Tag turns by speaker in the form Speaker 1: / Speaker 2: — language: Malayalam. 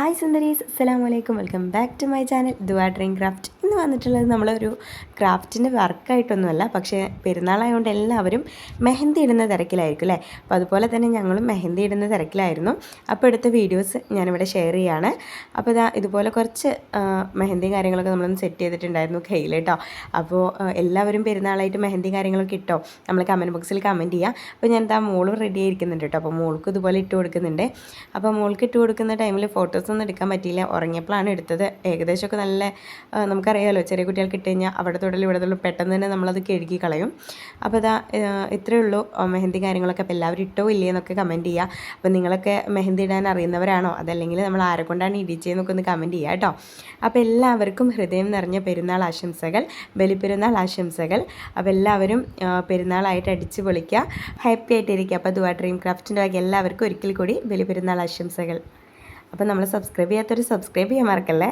Speaker 1: ഹായ് സുന്ദരീസ് അസ്സലാമു അലൈക്കും. Welcome back to my channel. Dua dream craft. ഇന്ന് വന്നിട്ടുള്ളത് നമ്മളൊരു ക്രാഫ്റ്റിന്റെ വർക്കായിട്ടൊന്നുമല്ല പക്ഷേ പെരുന്നാളായതുകൊണ്ട് എല്ലാവരും മെഹന്തി ഇടുന്ന തിരക്കിലായിരിക്കും അല്ലേ? അപ്പോൾ അതുപോലെ തന്നെ ഞങ്ങളും മെഹന്തി ഇടുന്ന തിരക്കിലായിരുന്നു. അപ്പോൾ എടുത്ത വീഡിയോസ് ഞാനിവിടെ ഷെയർ ചെയ്യാണ്. അപ്പോൾ ഇതാ ഇതുപോലെ കുറച്ച് മെഹന്തി കാര്യങ്ങളൊക്കെ നമ്മളൊന്ന് സെറ്റ് ചെയ്തിട്ടുണ്ടായിരുന്നു കയ്യിൽ കേട്ടോ. അപ്പോൾ എല്ലാവരും പെരുന്നാളായിട്ട് മെഹന്തി കാര്യങ്ങളൊക്കെ ഇട്ടോ? നമ്മൾ കമന്റ് ബോക്സിൽ കമന്റ് ചെയ്യുക അപ്പോൾ ഞാൻ എന്താ മോളും റെഡി ആയിരിക്കുന്നുണ്ട് കേട്ടോ. അപ്പോൾ മോൾക്ക് ഇതുപോലെ ഇട്ട് കൊടുക്കുന്നുണ്ട്. അപ്പോൾ മോൾക്ക് ഇട്ട് കൊടുക്കുന്ന ടൈമിൽ ഫോട്ടോസ് ഒന്നും എടുക്കാൻ പറ്റിയില്ല. ഉറങ്ങിയപ്പോഴാണ് എടുത്തത്. ഏകദേശമൊക്കെ നല്ല നമുക്കറിയാമല്ലോ ചെറിയ കുട്ടികൾക്ക് ഇട്ട് കഴിഞ്ഞാൽ അവിടെ തൊടലും ഇവിടെ തൊടലും പെട്ടെന്ന് തന്നെ നമ്മളത് കഴുകി കളയും. അപ്പോൾ ആ, ഇത്രയേ ഉള്ളൂ. മെഹന്തി കാര്യങ്ങളൊക്കെ അപ്പോൾ എല്ലാവരും ഇട്ടോ ഇല്ലേ എന്നൊക്കെ കമന്റ് ചെയ്യുക അപ്പോൾ നിങ്ങളൊക്കെ മെഹന്തി ഇടാൻ അറിയുന്നവരാണോ? അതല്ലെങ്കിൽ നമ്മൾ ആരെ കൊണ്ടാണ് ഇടിച്ചതെന്നൊക്കെ ഒന്ന് കമന്റ് ചെയ്യുക കേട്ടോ. അപ്പോൾ എല്ലാവർക്കും ഹൃദയം നിറഞ്ഞ പെരുന്നാൾ ആശംസകൾ ബലിപ്പെരുന്നാൾ ആശംസകൾ. അപ്പോൾ എല്ലാവരും പെരുന്നാളായിട്ട് അടിച്ച് പൊളിക്കുക. ഹാപ്പി ആയിട്ടിരിക്കുക. അപ്പോൾ ദുവാ ഡ്രീം ക്രാഫ്റ്റിന്റെ വക എല്ലാവർക്കും ഒരിക്കൽ കൂടി ബലിപ്പെരുന്നാൾ ആശംസകൾ. അപ്പോൾ നമ്മൾ സബ്സ്ക്രൈബ് ചെയ്യാത്തൊരു സബ്സ്ക്രൈബ് ചെയ്യാൻ മറക്കല്ലേ?